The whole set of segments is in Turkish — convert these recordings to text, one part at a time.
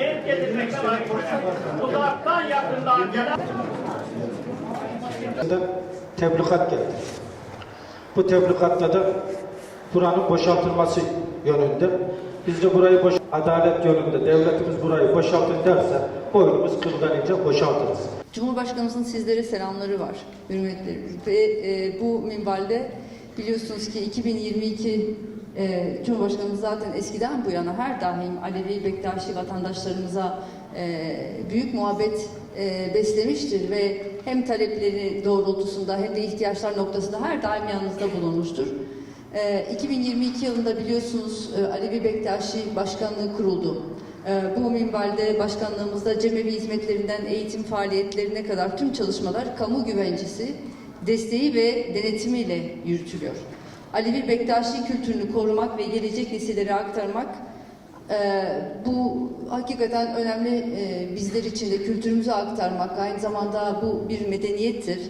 yer getirmekle mecburuz. Uzaktan yakından gelen tebligat geldi. Bu tebligatta da buranın boşaltılması yönünde. Biz de burayı boş adalet yönünde devletimiz burayı boşaltın derse boynumuz kıldan ince boşaltırız. Cumhurbaşkanımızın sizlere selamları var, hürmetleri. Ve e, bu minvalde biliyorsunuz ki 2022 e, Cumhurbaşkanımız zaten eskiden bu yana her daim Alevi Bektaşi vatandaşlarımıza e, büyük muhabbet e, beslemiştir ve hem talepleri doğrultusunda hem de ihtiyaçlar noktasında her daim yanınızda bulunmuştur. E, 2022 yılında biliyorsunuz e, Alevi Bektaşi Başkanlığı kuruldu. Ee, Bu minvalde başkanlığımızda cemevi hizmetlerinden eğitim faaliyetlerine kadar tüm çalışmalar kamu güvencesi, desteği ve denetimiyle yürütülüyor. Alevi Bektaşi kültürünü korumak ve gelecek nesillere aktarmak e, bu hakikaten önemli e, bizler için de kültürümüzü aktarmak aynı zamanda bu bir medeniyettir.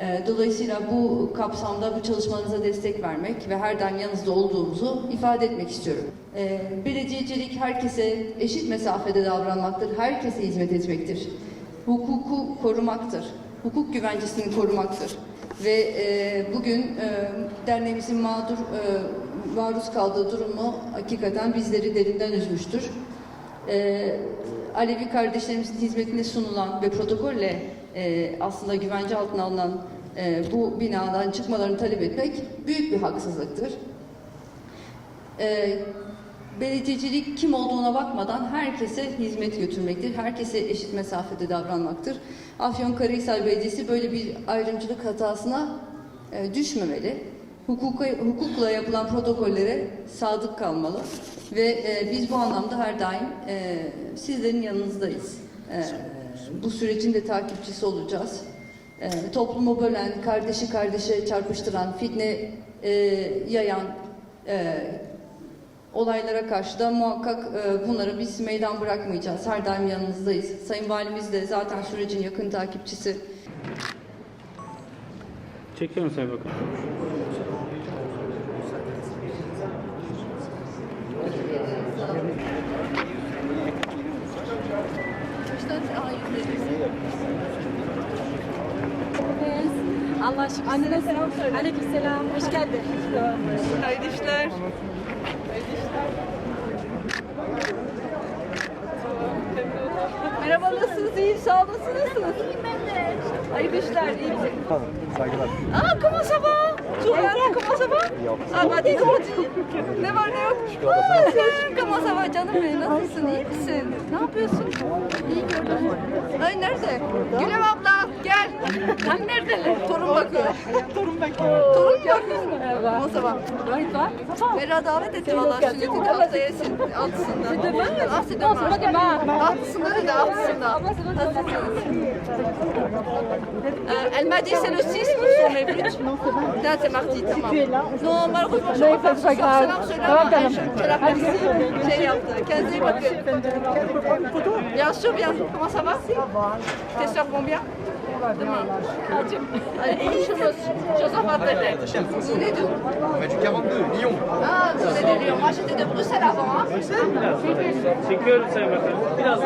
E, Dolayısıyla bu kapsamda bu çalışmanıza destek vermek ve her daim yanınızda olduğumuzu ifade etmek istiyorum. E, Belediyecilik herkese eşit mesafede davranmaktır, herkese hizmet etmektir. Hukuku korumaktır, hukuk güvencesini korumaktır. Ve e, bugün e, derneğimizin mağdur e, maruz kaldığı durumu hakikaten bizleri derinden üzmüştür. Ee, Alevi kardeşlerimizin hizmetine sunulan ve protokolle e, aslında güvence altına alınan e, bu binadan çıkmalarını talep etmek büyük bir haksızlıktır. Ee, belediyecilik kim olduğuna bakmadan herkese hizmet götürmektir. Herkese eşit mesafede davranmaktır. Afyonkarahisar Belediyesi böyle bir ayrımcılık hatasına e, düşmemeli. Hukuka, hukukla yapılan protokollere sadık kalmalı ve e, biz bu anlamda her daim e, sizlerin yanınızdayız. E, bu sürecin de takipçisi olacağız. E, toplumu bölen, kardeşi kardeşe çarpıştıran, fitne e, yayan e, olaylara karşı da muhakkak e, bunları biz meydan bırakmayacağız. Her daim yanınızdayız. Sayın Valimiz de zaten sürecin yakın takipçisi. Çekiyorum Sayın Bakan. Allah aşkına. Annene selam söyle. Aleyküm selam. Hoş geldin. Hayırlı işler. Merhaba nasılsınız? İyi sağ olun. Siz Nasılsınız? İyiyim ben de. Hayırlı işler. İyi misin? Tamam, saygılar. Aa comment ça va? Toujours là? Comment ça va? Ah bah dis donc dis. Ne var ne yok? Aa sen ça va canım benim? Nasılsın? İyi misin? Ne yapıyorsun? İyi gördüm. Ay nerede? Gülem abla gel. Hani nerede? Torun bakıyor. Torun bakıyor. Torun bakıyor. Ça va? Gayet var. Bera davet etti valla sünnetin haftaya altısında. Demain. Altısında dedi altısında. Elle m'a dit c'est le 6 pour son mevlüt. Là c'est mardi tamam. Non malheureusement je ne pas. Selam söyle ama je la merci. Şey yaptı. Kendine iyi bakın. Bien sûr bien. Comment ça va? Tes soeurs vont bien? Allez. Josaphat dedi. Vous venez d'où? On du 42, Lyon. Ah, vous venez de Lyon. Moi j'étais de Bruxelles avant. Hein? Çekiyorum Sayın Bakan. Biraz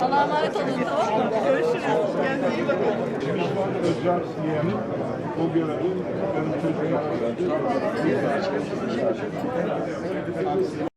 Allah'a emanet olun tamam mı? Görüşürüz. Kendinize iyi bakın. Özcan Siye'nin o görevi yöneticisi.